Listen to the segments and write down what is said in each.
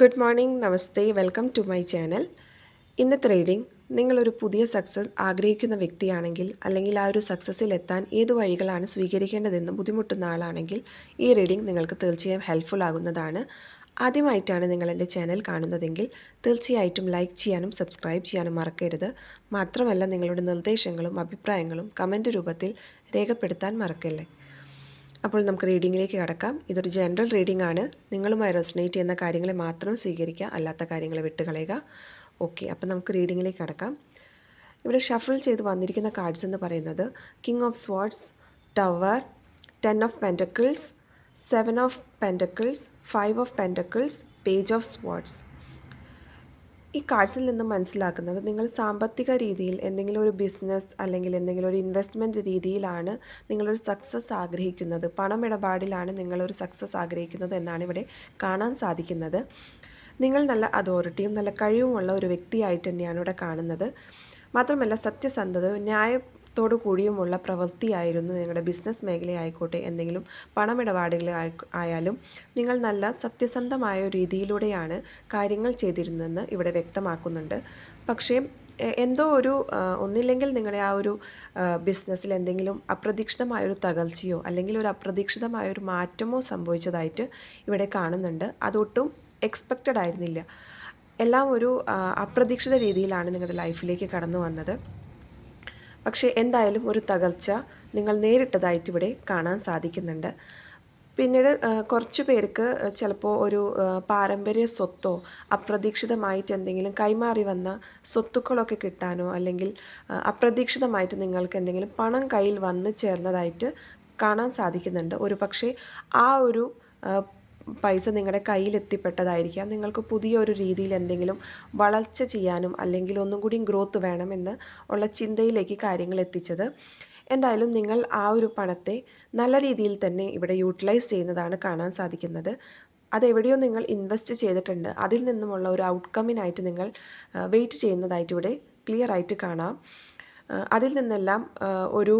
Good morning namaste welcome to my channel ഇന്നത്തെ reading നിങ്ങളൊരു പുതിയ സക്സസ് ആഗ്രഹിക്കുന്ന വ്യക്തിയാണെങ്കിൽ അല്ലെങ്കിൽ ആ ഒരു സക്സസ്സിൽ എത്താൻ ഏത് വഴികളാണ് സ്വീകരിക്കേണ്ടതെന്ന് ബുദ്ധിമുട്ടുന്ന ആളാണെങ്കിൽ ഈ റീഡിംഗ് നിങ്ങൾക്ക് തീർച്ചയായും ഹെൽപ്ഫുൾ ആകുന്നതാണ്. ആദ്യമായിട്ടാണ് നിങ്ങൾ എന്റെ ചാനൽ കാണുന്നതെങ്കിൽ തീർച്ചയായിട്ടും ലൈക്ക് ചെയ്യാനും സബ്സ്ക്രൈബ് ചെയ്യാനും മറക്കരുത്. മാത്രമല്ല നിങ്ങളുടെ നിർദ്ദേശങ്ങളും അഭിപ്രായങ്ങളും കമന്റ് രൂപത്തിൽ രേഖപ്പെടുത്താൻ മറക്കല്ലേ? അപ്പോൾ നമുക്ക് റീഡിങ്ങിലേക്ക് കടക്കാം. ഇതൊരു ജനറൽ റീഡിംഗ് ആണ്. നിങ്ങളുമായി റെസനേറ്റ് ചെയ്യുന്ന കാര്യങ്ങളെ മാത്രം സ്വീകരിക്കുക അല്ലാത്ത കാര്യങ്ങളെ വിട്ടുകളയുക. ഓക്കെ അപ്പോൾ നമുക്ക് റീഡിങ്ങിലേക്ക് കടക്കാം. ഇവിടെ ഷഫിൾ ചെയ്ത് വന്നിരിക്കുന്ന കാർഡ്സ് എന്ന് പറയുന്നത് king of swords tower ten of pentacles seven of pentacles five of pentacles page of swords ഈ കാർഡ്സിൽ നിന്ന് മനസ്സിലാക്കുന്നത് നിങ്ങൾ സാമ്പത്തിക രീതിയിൽ എന്തെങ്കിലും ഒരു ബിസിനസ് അല്ലെങ്കിൽ എന്തെങ്കിലും ഒരു ഇൻവെസ്റ്റ്മെന്റ് രീതിയിലാണ് നിങ്ങളൊരു സക്സസ് ആഗ്രഹിക്കുന്നത്. പണമിടപാടിലാണ് നിങ്ങളൊരു സക്സസ് ആഗ്രഹിക്കുന്നത് എന്നാണ് ഇവിടെ കാണാൻ സാധിക്കുന്നത്. നിങ്ങൾ നല്ല അതോറിറ്റിയും നല്ല കഴിവുമുള്ള ഒരു വ്യക്തിയായിട്ട് തന്നെയാണ് ഇവിടെ കാണുന്നത്. മാത്രമല്ല സത്യസന്ധതയും ന്യായത്തോടു കൂടിയുമുള്ള പ്രവൃത്തിയായിരുന്നു നിങ്ങളുടെ ബിസിനസ് മേഖലയായിക്കോട്ടെ എന്തെങ്കിലും പണമിടപാടുകൾ ആയാലും നിങ്ങൾ നല്ല സത്യസന്ധമായ രീതിയിലൂടെയാണ് കാര്യങ്ങൾ ചെയ്തിരുന്നതെന്ന് ഇവിടെ വ്യക്തമാക്കുന്നുണ്ട്. പക്ഷേ എന്തോ ഒരു ഒന്നില്ലെങ്കിൽ നിങ്ങളുടെ ആ ഒരു ബിസിനസ്സിൽ എന്തെങ്കിലും അപ്രതീക്ഷിതമായൊരു തകർച്ചയോ അല്ലെങ്കിൽ ഒരു അപ്രതീക്ഷിതമായൊരു മാറ്റമോ സംഭവിച്ചതായിട്ട് ഇവിടെ കാണുന്നുണ്ട്. അതൊട്ടും എക്സ്പെക്റ്റഡ് ആയിരുന്നില്ല. എല്ലാം ഒരു അപ്രതീക്ഷിത രീതിയിലാണ് നിങ്ങളുടെ ലൈഫിലേക്ക് കടന്നു വന്നത്. പക്ഷേ എന്തായാലും ഒരു തകർച്ച നിങ്ങൾ നേരിട്ടതായിട്ട് ഇവിടെ കാണാൻ സാധിക്കുന്നുണ്ട്. പിന്നീട് കുറച്ച് പേർക്ക് ചിലപ്പോൾ ഒരു പാരമ്പര്യ സ്വത്തോ അപ്രതീക്ഷിതമായിട്ട് എന്തെങ്കിലും കൈമാറി വന്ന സ്വത്തുക്കളൊക്കെ കിട്ടാനോ അല്ലെങ്കിൽ അപ്രതീക്ഷിതമായിട്ട് നിങ്ങൾക്ക് എന്തെങ്കിലും പണം കയ്യിൽ വന്ന് ചേർന്നതായിട്ട് കാണാൻ സാധിക്കുന്നുണ്ട്. ഒരു പക്ഷേ ആ ഒരു പൈസ നിങ്ങളുടെ കയ്യിലെത്തിപ്പെട്ടതായിരിക്കാം. നിങ്ങൾക്ക് പുതിയ ഒരു രീതിയിൽ എന്തെങ്കിലും വളർച്ച ചെയ്യാനും അല്ലെങ്കിൽ ഒന്നും കൂടി ഗ്രോത്ത് വേണമെന്ന് ഉള്ള ചിന്തയിലേക്ക് കാര്യങ്ങൾ എത്തിച്ചത്. എന്തായാലും നിങ്ങൾ ആ ഒരു പണത്തെ നല്ല രീതിയിൽ തന്നെ ഇവിടെ യൂട്ടിലൈസ് ചെയ്യുന്നതാണ് കാണാൻ സാധിക്കുന്നത്. അതെവിടെയോ നിങ്ങൾ ഇൻവെസ്റ്റ് ചെയ്തിട്ടുണ്ട്. അതിൽ നിന്നുമുള്ള ഒരു ഔട്ട്കമ്മിനായിട്ട് നിങ്ങൾ വെയിറ്റ് ചെയ്യുന്നതായിട്ട് ഇവിടെ ക്ലിയർ ആയിട്ട് കാണാം. അതിൽ നിന്നെല്ലാം ഒരു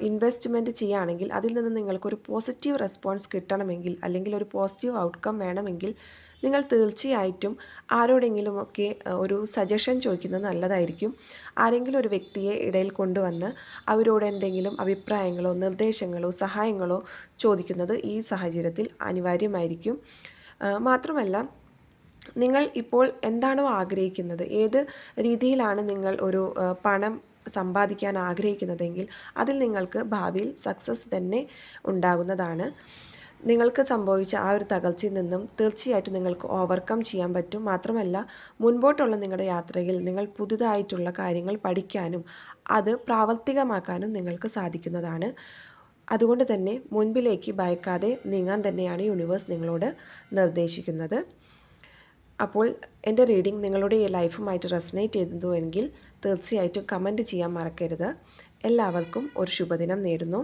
ഇൻവെസ്റ്റ്മെന്റ് ചെയ്യുകയാണെങ്കിൽ അതിൽ നിന്ന് നിങ്ങൾക്കൊരു പോസിറ്റീവ് റെസ്പോൺസ് കിട്ടണമെങ്കിൽ അല്ലെങ്കിൽ ഒരു പോസിറ്റീവ് ഔട്ട്കം വേണമെങ്കിൽ നിങ്ങൾ തീർച്ചയായിട്ടും ആരോടെങ്കിലുമൊക്കെ ഒരു സജഷൻ ചോദിക്കുന്നത് നല്ലതായിരിക്കും. ആരെങ്കിലും ഒരു വ്യക്തിയെ ഇടയിൽ കൊണ്ടുവന്ന് അവരോട് എന്തെങ്കിലും അഭിപ്രായങ്ങളോ നിർദ്ദേശങ്ങളോ സഹായങ്ങളോ ചോദിക്കുന്നത് ഈ സാഹചര്യത്തിൽ അനിവാര്യമായിരിക്കും. മാത്രമല്ല നിങ്ങൾ ഇപ്പോൾ എന്താണോ ആഗ്രഹിക്കുന്നത് ഏത് രീതിയിലാണ് നിങ്ങൾ ഒരു പണം സമ്പാദിക്കാൻ ആഗ്രഹിക്കുന്നതെങ്കിൽ അതിൽ നിങ്ങൾക്ക് ഭാവിയിൽ സക്സസ് തന്നെ ഉണ്ടാകുന്നതാണ്. നിങ്ങൾക്ക് സംഭവിച്ച ആ ഒരു തകർച്ചയിൽ നിന്നും തീർച്ചയായിട്ടും നിങ്ങൾക്ക് ഓവർകം ചെയ്യാൻ പറ്റും. മാത്രമല്ല മുൻപോട്ടുള്ള നിങ്ങളുടെ യാത്രയിൽ നിങ്ങൾ പുതുതായിട്ടുള്ള കാര്യങ്ങൾ പഠിക്കാനും അത് പ്രാവർത്തികമാക്കാനും നിങ്ങൾക്ക് സാധിക്കുന്നതാണ്. അതുകൊണ്ട് തന്നെ മുൻപിലേക്ക് ഭയക്കാതെ നീങ്ങാൻ തന്നെയാണ് യൂണിവേഴ്സ് നിങ്ങളോട് നിർദ്ദേശിക്കുന്നത്. അപ്പോൾ എന്റെ റീഡിംഗ് നിങ്ങളുടെ ഈ ലൈഫുമായിട്ട് റെസനേറ്റ് ചെയ്തതുവെങ്കിൽ തീർച്ചയായിട്ടും കമന്റ് ചെയ്യാൻ മറക്കരുത്. എല്ലാവർക്കും ഒരു ശുഭദിനം നേരുന്നു.